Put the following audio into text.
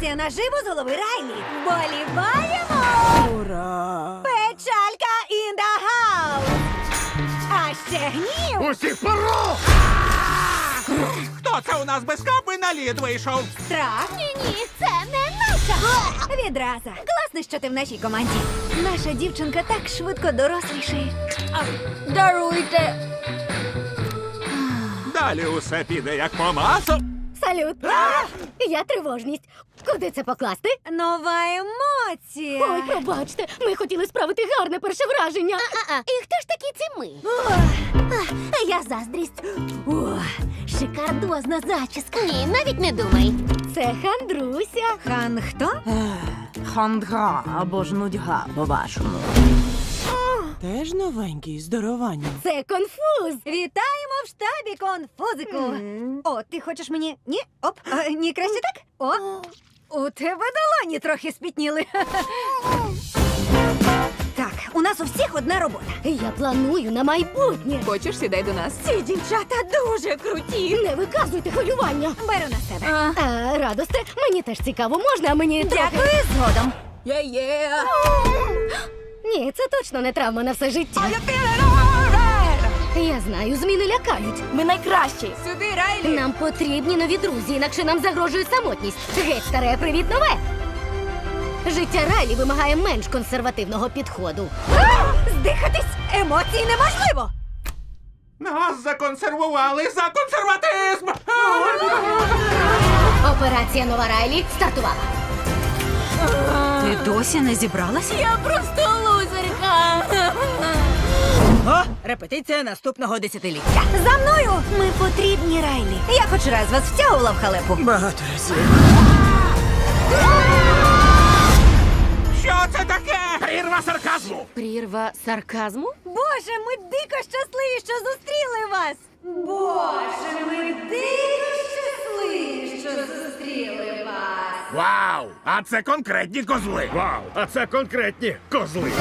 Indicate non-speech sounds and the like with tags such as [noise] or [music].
Трансляція наживо з голови Райлі. Боліваємо! Ура! Печалька in the house! А ще гнів, Усіх пору! Хто це у нас без капи на лід вийшов? страх, Ні, ні, це не наша. відраза. Класно, що ти в нашій команді. Наша дівчинка так швидко дорослішає. Даруйте. Далі усе піде як по маслу. Салют. Я тривожність. Куди це покласти? Нова емоція. Ой, пробачте, ми хотіли справити гарне перше враження. І хто ж такі ці ми? Я заздрість. О, шикардозна зачіска. Ні, навіть не думай. Це хандруся. Хан хто? Хандга або ж нудьга, по-вашому. Теж новенький, здоровані. Це конфуз. Вітаємо в штабі конфузику. О, ти хочеш мені? Ні? Оп, а, ні, краще так? О, у тебе долоні трохи спітніли. [laughs] Так, у нас у всіх одна робота. Я планую на майбутнє. Хочеш, сідай до нас? Ці дівчата дуже круті. Не виказуйте хвилювання. Беру на себе. А, радосте, мені теж цікаво, можна, а мені трохи... Дякую згодом. Є-є! [gasps] Ні, це точно не травма на все життя. Знаю, зміни лякають. Ми найкращі! Сюди, Райлі! Нам потрібні нові друзі, інакше нам загрожує самотність. Геть старе, привіт нове. Життя Райлі вимагає менш консервативного підходу. Здихатись емоцій неможливо. Нас законсервували за консерватизм! Операція Нова Райлі стартувала. Ти досі не зібралася? Я просто. О, репетиція наступного десятиліття. За мною ми потрібні Райлі. Я хоч раз вас втягувала в халепу. Багато разів. Що це таке? Прірва сарказму! Прірва сарказму? Боже, ми дико щасливі, що зустріли вас. Боже, ми дико щасливі, що зустріли вас. Вау! А це конкретні козли! Вау! А це конкретні козли!